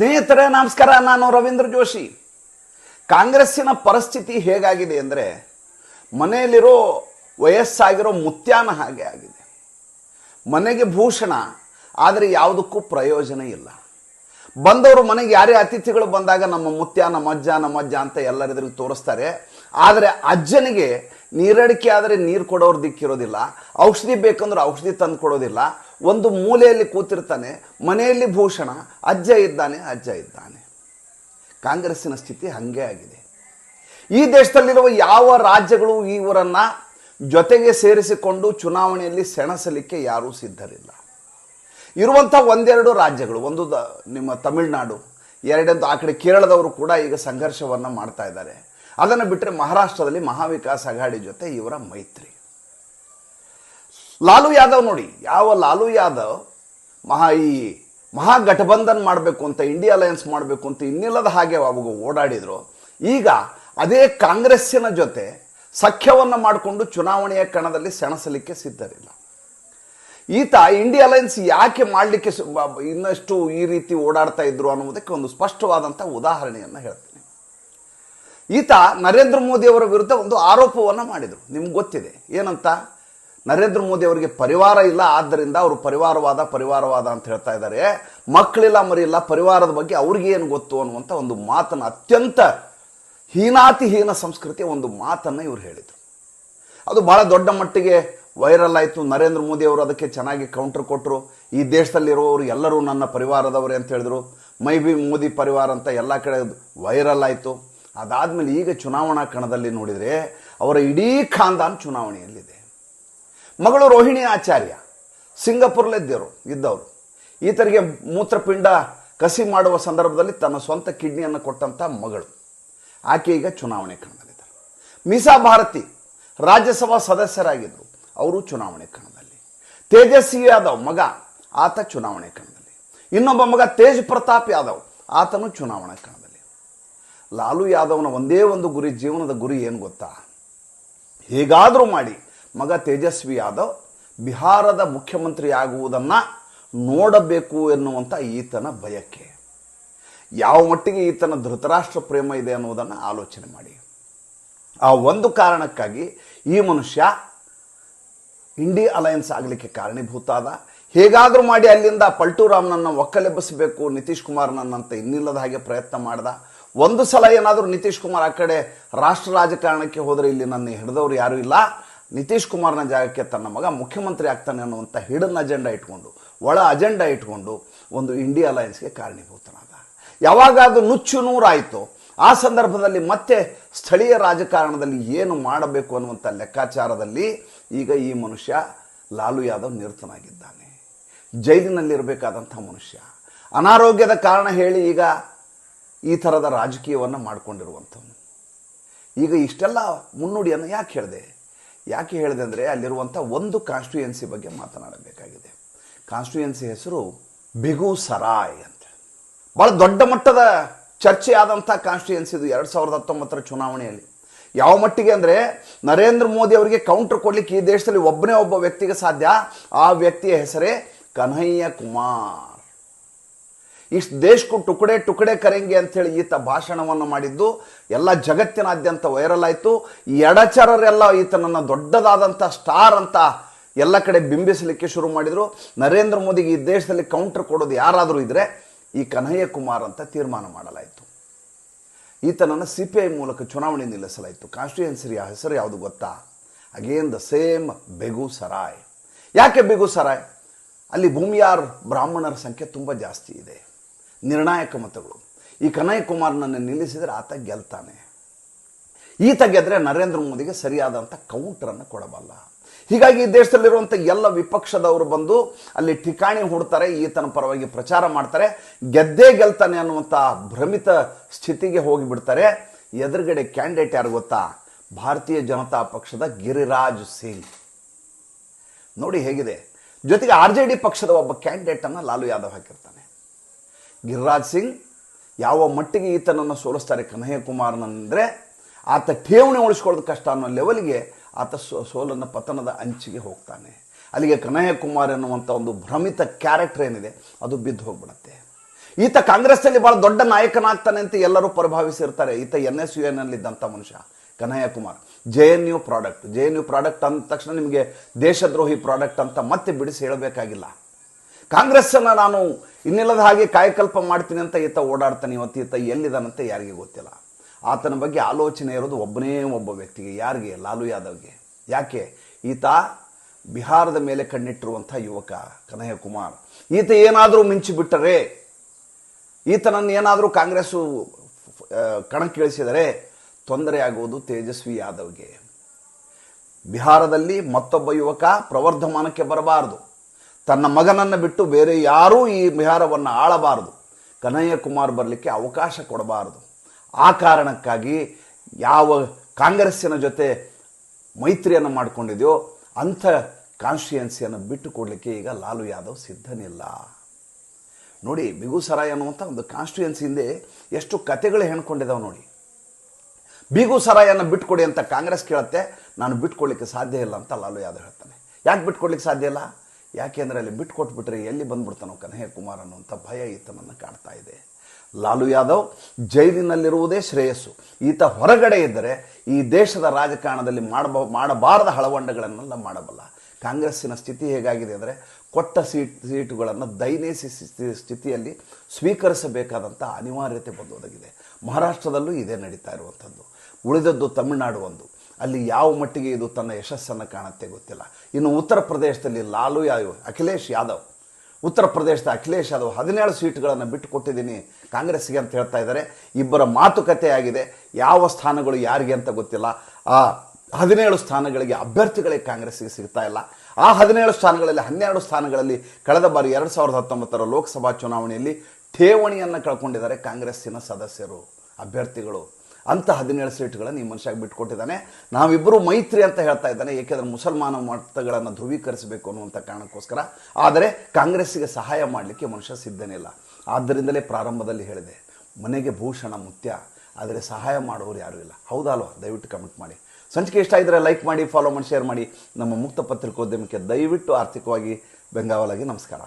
ಸ್ನೇಹಿತರೆ, ನಮಸ್ಕಾರ. ನಾನು ರವೀಂದ್ರ ಜೋಶಿ. ಕಾಂಗ್ರೆಸ್ಸಿನ ಪರಿಸ್ಥಿತಿ ಹೇಗಾಗಿದೆ ಅಂದರೆ, ಮನೆಯಲ್ಲಿರೋ ವಯಸ್ಸಾಗಿರೋ ಮುತ್ಯಾನ ಹಾಗೆ ಆಗಿದೆ. ಮನೆಗೆ ಭೂಷಣ, ಆದರೆ ಯಾವುದಕ್ಕೂ ಪ್ರಯೋಜನ ಇಲ್ಲ. ಬಂದವರು ಮನೆಗೆ ಯಾರೇ ಅತಿಥಿಗಳು ಬಂದಾಗ ನಮ್ಮ ಮುತ್ಯಾನ ನಮ್ಮ ಅಜ್ಜ ಅಂತ ಎಲ್ಲರಿದ್ರಿಗೆ ತೋರಿಸ್ತಾರೆ. ಆದರೆ ಅಜ್ಜನಿಗೆ ನೀರಡಿಕೆ ಆದರೆ ನೀರು ಕೊಡೋರು ದಿಕ್ಕಿರೋದಿಲ್ಲ, ಔಷಧಿ ಬೇಕಂದ್ರೆ ಔಷಧಿ ತಂದು ಕೊಡೋದಿಲ್ಲ. ಒಂದು ಮೂಲೆಯಲ್ಲಿ ಕೂತಿರ್ತಾನೆ, ಮನೆಯಲ್ಲಿ ಭೂಷಣ, ಅಜ್ಜ ಇದ್ದಾನೆ ಅಜ್ಜ ಇದ್ದಾನೆ. ಕಾಂಗ್ರೆಸ್ಸಿನ ಸ್ಥಿತಿ ಹಾಗೇ ಆಗಿದೆ. ಈ ದೇಶದಲ್ಲಿರುವ ಯಾವ ರಾಜ್ಯಗಳು ಇವರನ್ನ ಜೊತೆಗೆ ಸೇರಿಸಿಕೊಂಡು ಚುನಾವಣೆಯಲ್ಲಿ ಸೆಣಸಲಿಕ್ಕೆ ಯಾರೂ ಸಿದ್ಧರಿಲ್ಲ. ಇರುವಂಥ ಒಂದೆರಡು ರಾಜ್ಯಗಳು, ಒಂದು ದ- ನಿಮ್ಮ ತಮಿಳುನಾಡು ಎರಡಂತೂ ಆ ಕಡೆ ಕೇರಳದವರು ಕೂಡ ಈಗ ಸಂಘರ್ಷವನ್ನು ಮಾಡ್ತಾ ಇದ್ದಾರೆ. ಅದನ್ನು ಬಿಟ್ಟರೆ ಮಹಾರಾಷ್ಟ್ರದಲ್ಲಿ ಮಹಾವಿಕಾಸ್ ಅಘಾಡಿ ಜೊತೆ ಇವರ ಮೈತ್ರಿ. ಲಾಲು ಯಾದವ್ ನೋಡಿ, ಯಾವ ಲಾಲು ಯಾದವ್ ಮಹಾ ಈ ಮಹಾಗಠಬಂಧನ್ ಮಾಡಬೇಕು ಅಂತ ಇಂಡಿಯಾ ಅಲಯನ್ಸ್ ಮಾಡಬೇಕು ಅಂತ ಇನ್ನಿಲ್ಲದ ಹಾಗೆ ಅವಾಗ ಓಡಾಡಿದ್ರು. ಈಗ ಅದೇ ಕಾಂಗ್ರೆಸ್ಸಿನ ಜೊತೆ ಸಖ್ಯವನ್ನು ಮಾಡಿಕೊಂಡು ಚುನಾವಣೆಯ ಕಣದಲ್ಲಿ ಸೆಣಸಲಿಕ್ಕೆ ಸಿದ್ಧರಿಲ್ಲ. ಈತ ಇಂಡಿಯಾ ಅಲಯನ್ಸ್ ಯಾಕೆ ಮಾಡಲಿಕ್ಕೆ ಇನ್ನಷ್ಟು ಈ ರೀತಿ ಓಡಾಡ್ತಾ ಇದ್ರು ಅನ್ನೋದಕ್ಕೆ ಒಂದು ಸ್ಪಷ್ಟವಾದಂಥ ಉದಾಹರಣೆಯನ್ನು ಹೇಳ್ತೀನಿ. ಈತ ನರೇಂದ್ರ ಮೋದಿ ಅವರ ವಿರುದ್ಧ ಒಂದು ಆರೋಪವನ್ನು ಮಾಡಿದರು. ನಿಮ್ಗೆ ಗೊತ್ತಿದೆ. ಏನಂತ? ನರೇಂದ್ರ ಮೋದಿ ಅವರಿಗೆ ಪರಿವಾರ ಇಲ್ಲ, ಆದ್ದರಿಂದ ಅವರು ಪರಿವಾರವಾದ ಪರಿವಾರವಾದ ಅಂತ ಹೇಳ್ತಾ ಇದ್ದಾರೆ. ಮಕ್ಕಳಿಲ್ಲ, ಮರಿಯಿಲ್ಲ, ಪರಿವಾರದ ಬಗ್ಗೆ ಅವ್ರಿಗೆ ಏನು ಗೊತ್ತು ಅನ್ನುವಂಥ ಒಂದು ಮಾತನ್ನು, ಅತ್ಯಂತ ಹೀನಾತಿಹೀನ ಸಂಸ್ಕೃತಿಯ ಒಂದು ಮಾತನ್ನು ಇವರು ಹೇಳಿದರು. ಅದು ಬಹಳ ದೊಡ್ಡ ಮಟ್ಟಿಗೆ ವೈರಲ್ ಆಯಿತು. ನರೇಂದ್ರ ಮೋದಿ ಅವರು ಅದಕ್ಕೆ ಚೆನ್ನಾಗಿ ಕೌಂಟರ್. ಕೊಟ್ಟರು ಈ ದೇಶದಲ್ಲಿರುವವರು ಎಲ್ಲರೂ ನನ್ನ ಪರಿವಾರದವರೇ ಅಂತ ಹೇಳಿದರು. ಮೈ ಬಿ ಮೋದಿ ಪರಿವಾರ ಅಂತ ಎಲ್ಲ ಕಡೆ ವೈರಲ್ ಆಯಿತು. ಅದಾದಮೇಲೆ ಈಗ ಚುನಾವಣಾ ಕಣದಲ್ಲಿ ನೋಡಿದರೆ ಅವರ ಇಡೀ ಖಾನ್ದಾನ್ ಚುನಾವಣೆಯಲ್ಲಿದೆ. ಮಗಳು ರೋಹಿಣಿ ಆಚಾರ್ಯ ಸಿಂಗಪುರ್ಲಿದ್ದರು ಇದ್ದವರು ಈತರಿಗೆ ಮೂತ್ರಪಿಂಡ ಕಸಿ ಮಾಡುವ ಸಂದರ್ಭದಲ್ಲಿ ತನ್ನ ಸ್ವಂತ ಕಿಡ್ನಿಯನ್ನು ಕೊಟ್ಟಂಥ ಮಗಳು. ಆಕೆ ಈಗ ಚುನಾವಣೆ ಕಣದಲ್ಲಿದ್ದಾರೆ. ಮೀಸಾ ಭಾರತಿ ರಾಜ್ಯಸಭಾ ಸದಸ್ಯರಾಗಿದ್ದರು ಅವರು ಚುನಾವಣೆ ಕಣದಲ್ಲಿ. ತೇಜಸ್ವಿ ಯಾದವ್ ಮಗ, ಆತ ಚುನಾವಣೆ ಕಣದಲ್ಲಿ. ಇನ್ನೊಬ್ಬ ಮಗ ತೇಜ್ ಪ್ರತಾಪ್ ಯಾದವ್, ಆತನು ಚುನಾವಣಾ ಕಣದಲ್ಲಿ. ಲಾಲು ಯಾದವ್ನ ಒಂದೇ ಒಂದು ಗುರಿ, ಜೀವನದ ಗುರಿ ಏನು ಗೊತ್ತಾ? ಹೇಗಾದರೂ ಮಾಡಿ ಮಗ ತೇಜಸ್ವಿ ಯಾದವ್ ಬಿಹಾರದ ಮುಖ್ಯಮಂತ್ರಿ ಆಗುವುದನ್ನು ನೋಡಬೇಕು ಎನ್ನುವಂಥ ಈತನ ಬಯಕೆ. ಯಾವ ಮಟ್ಟಿಗೆ ಈತನ ಧೃತರಾಷ್ಟ್ರ ಪ್ರೇಮ ಇದೆ ಅನ್ನುವುದನ್ನು ಆಲೋಚನೆ ಮಾಡಿ. ಆ ಒಂದು ಕಾರಣಕ್ಕಾಗಿ ಈ ಮನುಷ್ಯ ಇಂಡಿ ಅಲಯನ್ಸ್ ಆಗಲಿಕ್ಕೆ ಕಾರಣೀಭೂತ ಆದ ಹೇಗಾದರೂ ಮಾಡಿ ಅಲ್ಲಿಂದ ಪಲ್ಟೂರಾಮ್ನನ್ನು ಒಕ್ಕಲೆಬ್ಬಿಸಬೇಕು, ನಿತೀಶ್ ಕುಮಾರ್ ನನ್ನಂತ ಇನ್ನಿಲ್ಲದ ಹಾಗೆ ಪ್ರಯತ್ನ ಮಾಡ್ದ. ಒಂದು ಸಲ ಏನಾದರೂ ನಿತೀಶ್ ಕುಮಾರ್ ಆ ಕಡೆ ರಾಷ್ಟ್ರ ರಾಜಕಾರಣಕ್ಕೆ ಹೋದರೆ ಇಲ್ಲಿ ನನ್ನ ಹಿಡಿದವರು ಯಾರೂ ಇಲ್ಲ. ನಿತೀಶ್ ಕುಮಾರ್ನ ಜಾಗಕ್ಕೆ ತನ್ನ ಮಗ ಮುಖ್ಯಮಂತ್ರಿ ಆಗ್ತಾನೆ ಅನ್ನುವಂಥ ಹಿಡನ್ ಅಜೆಂಡಾ ಇಟ್ಕೊಂಡು, ಒಳ ಅಜೆಂಡಾ ಇಟ್ಕೊಂಡು ಒಂದು ಇಂಡಿಯಾ ಅಲಯನ್ಸ್ಗೆ ಕಾರಣೀಭೂತನಾದ. ಯಾವಾಗ ಅದು ನುಚ್ಚು ನೂರಾಯಿತು. ಆ ಸಂದರ್ಭದಲ್ಲಿ ಮತ್ತೆ ಸ್ಥಳೀಯ ರಾಜಕಾರಣದಲ್ಲಿ ಏನು ಮಾಡಬೇಕು ಅನ್ನುವಂಥ ಲೆಕ್ಕಾಚಾರದಲ್ಲಿ ಈಗ ಈ ಮನುಷ್ಯ ಲಾಲು ಯಾದವ್ ನಿರತನಾಗಿದ್ದಾನೆ. ಜೈಲಿನಲ್ಲಿರಬೇಕಾದಂಥ ಮನುಷ್ಯ. ಅನಾರೋಗ್ಯದ ಕಾರಣ ಹೇಳಿ ಈಗ ಈ ಥರದ ರಾಜಕೀಯವನ್ನು ಮಾಡಿಕೊಂಡಿರುವಂಥವನು. ಈಗ ಇಷ್ಟೆಲ್ಲ ಮುನ್ನುಡಿಯನ್ನು ಯಾಕೆ ಹೇಳಿದೆ? ಯಾಕೆ ಹೇಳಿದೆ ಅಂದರೆ ಅಲ್ಲಿರುವಂಥ ಒಂದು ಕಾನ್ಸ್ಟಿಟ್ಯೂಯೆನ್ಸಿ ಬಗ್ಗೆ ಮಾತನಾಡಬೇಕಾಗಿದೆ. ಕಾನ್ಸ್ಟಿಟ್ಯೂಯೆನ್ಸಿ ಹೆಸರು ಬೆಗುಸರಾಯ್ ಅಂತ. ಭಾಳ ದೊಡ್ಡ ಮಟ್ಟದ ಚರ್ಚೆ ಆದಂಥ ಕಾನ್ಸ್ಟಿಟ್ಯೂಯೆನ್ಸಿ ಇದು ಎರಡು ಸಾವಿರದ ಹತ್ತೊಂಬತ್ತರ ಚುನಾವಣೆಯಲ್ಲಿ. ಯಾವ ಮಟ್ಟಿಗೆ ಅಂದರೆ ನರೇಂದ್ರ ಮೋದಿ ಅವರಿಗೆ ಕೌಂಟರ್ ಕೊಡಲಿಕ್ಕೆ ಈ ದೇಶದಲ್ಲಿ ಒಬ್ಬನೇ ಒಬ್ಬ ವ್ಯಕ್ತಿಗೆ ಸಾಧ್ಯ? ಆ ವ್ಯಕ್ತಿಯ ಹೆಸರೇ ಕನ್ಹಯ್ಯ ಕುಮಾರ್. ಇಷ್ಟು ದೇಶಕ್ಕೂ ಟುಕಡೆ ಟುಕಡೆ ಕರೆಂಗೆ ಅಂಥೇಳಿ ಈತ ಭಾಷಣವನ್ನು ಮಾಡಿದ್ದು, ಎಲ್ಲ ಜಗತ್ತಿನಾದ್ಯಂತ ವೈರಲ್ ಆಯಿತು. ಎಡಚರರೆಲ್ಲ ಈತನನ್ನು ದೊಡ್ಡದಾದಂಥ ಸ್ಟಾರ್ ಅಂತ ಎಲ್ಲ ಕಡೆ ಬಿಂಬಿಸಲಿಕ್ಕೆ ಶುರು ಮಾಡಿದರು. ನರೇಂದ್ರ ಮೋದಿಗೆ ಈ ದೇಶದಲ್ಲಿ ಕೌಂಟರ್ ಕೊಡೋದು ಯಾರಾದರೂ ಇದ್ದರೆ ಈ ಕನ್ಹಯ್ಯ ಕುಮಾರ್ ಅಂತ ತೀರ್ಮಾನ ಮಾಡಲಾಯಿತು. ಈತನನ್ನು ಸಿ ಪಿ ಐ ಮೂಲಕ ಚುನಾವಣೆ ನಿಲ್ಲಿಸಲಾಯಿತು. ಆ ಹೆಸರು ಯಾವುದು ಗೊತ್ತಾ? ಅಗೇನ್ ದ ಸೇಮ್ ಬೆಗುಸರಾಯ್ ಯಾಕೆ ಬೆಗುಸರಾಯ್ ಅಲ್ಲಿ ಭೂಮಿಯಾರ್ ಬ್ರಾಹ್ಮಣರ ಸಂಖ್ಯೆ ತುಂಬ ಜಾಸ್ತಿ ಇದೆ. ನಿರ್ಣಾಯಕ ಮತಗಳು. ಈ ಕನಯ್ಯ ಕುಮಾರ್ನನ್ನು ನಿಲ್ಲಿಸಿದರೆ ಆತ ಗೆಲ್ತಾನೆ. ಈತ ಗೆದ್ರೆ ನರೇಂದ್ರ ಮೋದಿಗೆ ಸರಿಯಾದಂಥ ಕೌಂಟರನ್ನು ಕೊಡಬಲ್ಲ. ಹೀಗಾಗಿ ಈ ದೇಶದಲ್ಲಿರುವಂಥ ಎಲ್ಲ ವಿಪಕ್ಷದವರು ಬಂದು ಅಲ್ಲಿ ಠಿಕಾಣಿ ಹೂಡ್ತಾರೆ, ಈತನ ಪರವಾಗಿ ಪ್ರಚಾರ ಮಾಡ್ತಾರೆ. ಗೆದ್ದೇ ಗೆಲ್ತಾನೆ ಅನ್ನುವಂಥ ಭ್ರಮಿತ ಸ್ಥಿತಿಗೆ ಹೋಗಿಬಿಡ್ತಾರೆ. ಎದುರುಗಡೆ ಕ್ಯಾಂಡಿಡೇಟ್ ಯಾರು ಗೊತ್ತಾ? ಭಾರತೀಯ ಜನತಾ ಪಕ್ಷದ ಗಿರಿರಾಜ್ ಸಿಂಗ್. ನೋಡಿ ಹೇಗಿದೆ. ಜೊತೆಗೆ ಆರ್ ಜೆ ಪಕ್ಷದ ಒಬ್ಬ ಕ್ಯಾಂಡಿಡೇಟನ್ನು ಲಾಲು ಯಾದವ್ ಹಾಕಿರ್ತಾನೆ. ಗಿರಿರಾಜ್ ಸಿಂಗ್, ಯಾವ ಮಟ್ಟಿಗೆ ಈತನನ್ನು ಸೋಲಿಸ್ತಾರೆ ಕನ್ಹಯ್ಯ ಕುಮಾರ್ನಂದರೆ ಆತ ಠೇವಣಿ ಉಳಿಸ್ಕೊಳ್ಳೋದು ಕಷ್ಟ ಅನ್ನೋ ಲೆವೆಲ್ಗೆ ಆತ ಸೋ, ಸೋಲನ್ನು ಪತನದ ಅಂಚಿಗೆ ಹೋಗ್ತಾನೆ. ಅಲ್ಲಿಗೆ ಕನ್ಹಯ್ಯ ಕುಮಾರ್ ಎನ್ನುವಂಥ ಒಂದು ಭ್ರಮಿತ ಕ್ಯಾರೆಕ್ಟರ್ ಏನಿದೆ, ಅದು ಬಿದ್ದು ಹೋಗ್ಬಿಡುತ್ತೆ. ಈತ ಕಾಂಗ್ರೆಸ್ನಲ್ಲಿ ಭಾಳ ದೊಡ್ಡ ನಾಯಕನಾಗ್ತಾನೆ ಅಂತ ಎಲ್ಲರೂ ಪರಿಭಾವಿಸಿರ್ತಾರೆ. ಈತ ಎನ್ ಎಸ್ ಯು ಎನ್ನಲ್ಲಿದ್ದಂಥ ಮನುಷ್ಯ Kanhaiya Kumar J N U product J N U product ಅಂದ ತಕ್ಷಣ ನಿಮಗೆ ದೇಶದ್ರೋಹಿ ಪ್ರಾಡಕ್ಟ್ ಅಂತ ಮತ್ತೆ ಬಿಡಿಸಿ ಹೇಳಬೇಕಾಗಿಲ್ಲ. ಕಾಂಗ್ರೆಸ್ಸನ್ನು ನಾನು ಇನ್ನಿಲ್ಲದ ಹಾಗೆ ಕಾಯಕಲ್ಪ ಮಾಡ್ತೀನಿ ಅಂತ ಈತ ಓಡಾಡ್ತಾನೆ ಇವತ್ತು ಈತ ಎಲ್ಲಿದ್ದಾನಂತ ಯಾರಿಗೆ ಗೊತ್ತಿಲ್ಲ. ಆತನ ಬಗ್ಗೆ ಆಲೋಚನೆ ಇರೋದು ಒಬ್ಬನೇ ಒಬ್ಬ ವ್ಯಕ್ತಿಗೆ, ಯಾರಿಗೆ? ಲಾಲು ಯಾದವ್ಗೆ. ಯಾಕೆ? ಈತ ಬಿಹಾರದ ಮೇಲೆ ಕಣ್ಣಿಟ್ಟಿರುವಂಥ ಯುವಕ ಕನಯ್ಯ ಕುಮಾರ್. ಈತ ಏನಾದರೂ ಮಿಂಚಿ ಬಿಟ್ಟರೆ ಈತನನ್ನು ಏನಾದರೂ ಕಾಂಗ್ರೆಸ್ಸು ಕಣಕ್ಕಿಳಿಸಿದರೆ ತೊಂದರೆ ಆಗುವುದು ತೇಜಸ್ವಿ ಯಾದವ್ಗೆ. ಬಿಹಾರದಲ್ಲಿ ಮತ್ತೊಬ್ಬ ಯುವಕ ಪ್ರವರ್ಧಮಾನಕ್ಕೆ ಬರಬಾರದು. ತನ್ನ ಮಗನನ್ನು ಬಿಟ್ಟು ಬೇರೆ ಯಾರೂ ಈ ವಿಹಾರವನ್ನು ಆಳಬಾರದು. ಕನಯ್ಯ ಕುಮಾರ್ ಬರಲಿಕ್ಕೆ ಅವಕಾಶ ಕೊಡಬಾರದು. ಆ ಕಾರಣಕ್ಕಾಗಿ ಯಾವ ಕಾಂಗ್ರೆಸ್ಸಿನ ಜೊತೆ ಮೈತ್ರಿಯನ್ನು ಮಾಡಿಕೊಂಡಿದೆಯೋ ಅಂಥ ಕಾನ್ಸ್ಟಿಟ್ಯುಯೆನ್ಸಿಯನ್ನು ಬಿಟ್ಟು ಕೊಡಲಿಕ್ಕೆ ಈಗ ಲಾಲು ಯಾದವ್ ಸಿದ್ಧನಿಲ್ಲ. ನೋಡಿ, ಬಿಗುಸರಾಯ್ ಅನ್ನುವಂಥ ಒಂದು ಕಾನ್ಸ್ಟಿಟ್ಯುಯೆನ್ಸಿ ಹಿಂದೆ ಎಷ್ಟು ಕತೆಗಳು ಹೆಣ್ಕೊಂಡಿದ್ದಾವೆ ನೋಡಿ. ಬೀಗುಸರಾಯನ್ನು ಬಿಟ್ಕೊಡಿ ಅಂತ ಕಾಂಗ್ರೆಸ್ ಕೇಳುತ್ತೆ, ನಾನು ಬಿಟ್ಕೊಳ್ಳಿಕ್ಕೆ ಸಾಧ್ಯ ಇಲ್ಲ ಅಂತ ಲಾಲು ಯಾದವ್ ಹೇಳ್ತಾನೆ. ಯಾಕೆ ಬಿಟ್ಕೊಡ್ಲಿಕ್ಕೆ ಸಾಧ್ಯ ಇಲ್ಲ? ಯಾಕೆಂದರೆ ಅಲ್ಲಿ ಬಿಟ್ಕೊಟ್ಬಿಟ್ರೆ ಎಲ್ಲಿ ಬಂದ್ಬಿಡ್ತಾನೋ ಕನ್ಹಯ್ಯ ಕುಮಾರ್ ಅನ್ನುವಂಥ ಭಯ ಈತನನ್ನು ಕಾಡ್ತಾ ಇದೆ. ಲಾಲು ಯಾದವ್ ಜೈಲಿನಲ್ಲಿರುವುದೇ ಶ್ರೇಯಸ್ಸು. ಈತ ಹೊರಗಡೆ ಇದ್ದರೆ ಈ ದೇಶದ ರಾಜಕಾರಣದಲ್ಲಿ ಮಾಡಬ, ಮಾಡಬಾರದ ಹಳವಂಡಗಳನ್ನೆಲ್ಲ ಮಾಡಬಲ್ಲ. ಕಾಂಗ್ರೆಸ್ಸಿನ ಸ್ಥಿತಿ ಹೇಗಾಗಿದೆ ಅಂದರೆ ಕೊಟ್ಟ ಸೀಟ್, ಸೀಟುಗಳನ್ನು ದೈನೇಸಿ ಸ್ಥಿತಿ- ಸ್ಥಿತಿಯಲ್ಲಿ ಸ್ವೀಕರಿಸಬೇಕಾದಂಥ ಅನಿವಾರ್ಯತೆ ಬಂದೊದಗಿದೆ. ಮಹಾರಾಷ್ಟ್ರದಲ್ಲೂ ಇದೇ ನಡೀತಾ ಇರುವಂಥದ್ದು. ಉಳಿದದ್ದು ತಮಿಳುನಾಡು ಒಂದು. ಅಲ್ಲಿ ಯಾವ ಮಟ್ಟಿಗೆ ಇದು ತನ್ನ ಯಶಸ್ಸನ್ನು ಕಾಣುತ್ತೆ ಗೊತ್ತಿಲ್ಲ. ಇನ್ನು ಉತ್ತರ ಪ್ರದೇಶದಲ್ಲಿ ಲಾಲು ಯಾದವ್, ಅಖಿಲೇಶ್ ಯಾದವ್. ಉತ್ತರ ಪ್ರದೇಶದ ಅಖಿಲೇಶ್ ಯಾದವ್ ಹದಿನೇಳು ಸೀಟ್ಗಳನ್ನು ಬಿಟ್ಟು ಕೊಟ್ಟಿದ್ದೀನಿ ಕಾಂಗ್ರೆಸ್ಗೆ ಅಂತ ಹೇಳ್ತಾ ಇದ್ದಾರೆ. ಇಬ್ಬರ ಮಾತುಕತೆ ಆಗಿದೆ. ಯಾವ ಸ್ಥಾನಗಳು ಯಾರಿಗೆ ಅಂತ ಗೊತ್ತಿಲ್ಲ. ಆ ಹದಿನೇಳು ಸ್ಥಾನಗಳಿಗೆ ಅಭ್ಯರ್ಥಿಗಳಿಗೆ ಕಾಂಗ್ರೆಸ್ಗೆ ಸಿಗ್ತಾ ಇಲ್ಲ. ಆ ಹದಿನೇಳು ಸ್ಥಾನಗಳಲ್ಲಿ, ಹನ್ನೆರಡು ಸ್ಥಾನಗಳಲ್ಲಿ ಕಳೆದ ಬಾರಿ ಎರಡು ಸಾವಿರದ ಹತ್ತೊಂಬತ್ತರ ಲೋಕಸಭಾ ಚುನಾವಣೆಯಲ್ಲಿ ಠೇವಣಿಯನ್ನು ಕಳ್ಕೊಂಡಿದ್ದಾರೆ ಕಾಂಗ್ರೆಸ್ಸಿನ ಸದಸ್ಯರು, ಅಭ್ಯರ್ಥಿಗಳು. ಅಂಥ ಹದಿನೇಳು ಸೀಟ್ಗಳನ್ನು ಈ ಮನುಷ್ಯ ಬಿಟ್ಕೊಟ್ಟಿದ್ದಾನೆ. ನಾವಿಬ್ಬರು ಮೈತ್ರಿ ಅಂತ ಹೇಳ್ತಾ ಇದ್ದಾನೆ. ಏಕೆಂದರೆ ಮುಸಲ್ಮಾನ ಮತಗಳನ್ನು ಧ್ರುವೀಕರಿಸಬೇಕು ಅನ್ನುವಂಥ ಕಾರಣಕ್ಕೋಸ್ಕರ. ಆದರೆ ಕಾಂಗ್ರೆಸ್ಸಿಗೆ ಸಹಾಯ ಮಾಡಲಿಕ್ಕೆ ಮನುಷ್ಯ ಸಿದ್ಧನಿಲ್ಲ. ಆದ್ದರಿಂದಲೇ ಪ್ರಾರಂಭದಲ್ಲಿ ಹೇಳಿದೆ, ಮನೆಗೆ ಭೂಷಣ ಮುತ್ಯ, ಆದರೆ ಸಹಾಯ ಮಾಡೋರು ಯಾರೂ ಇಲ್ಲ. ಹೌದಲ್ವಾ ದಯವಿಟ್ಟು ಕಮೆಂಟ್ ಮಾಡಿ. ಸಂಚಿಕೆ ಇಷ್ಟ ಇದ್ದರೆ ಲೈಕ್ ಮಾಡಿ ಫಾಲೋ ಮಾಡಿ ಶೇರ್ ಮಾಡಿ. ನಮ್ಮ ಮುಕ್ತ ಪತ್ರಿಕೋದ್ಯಮಕ್ಕೆ ದಯವಿಟ್ಟು ಆರ್ಥಿಕವಾಗಿ ಬೆಂಗಾವಲಾಗಿ ನಮಸ್ಕಾರ.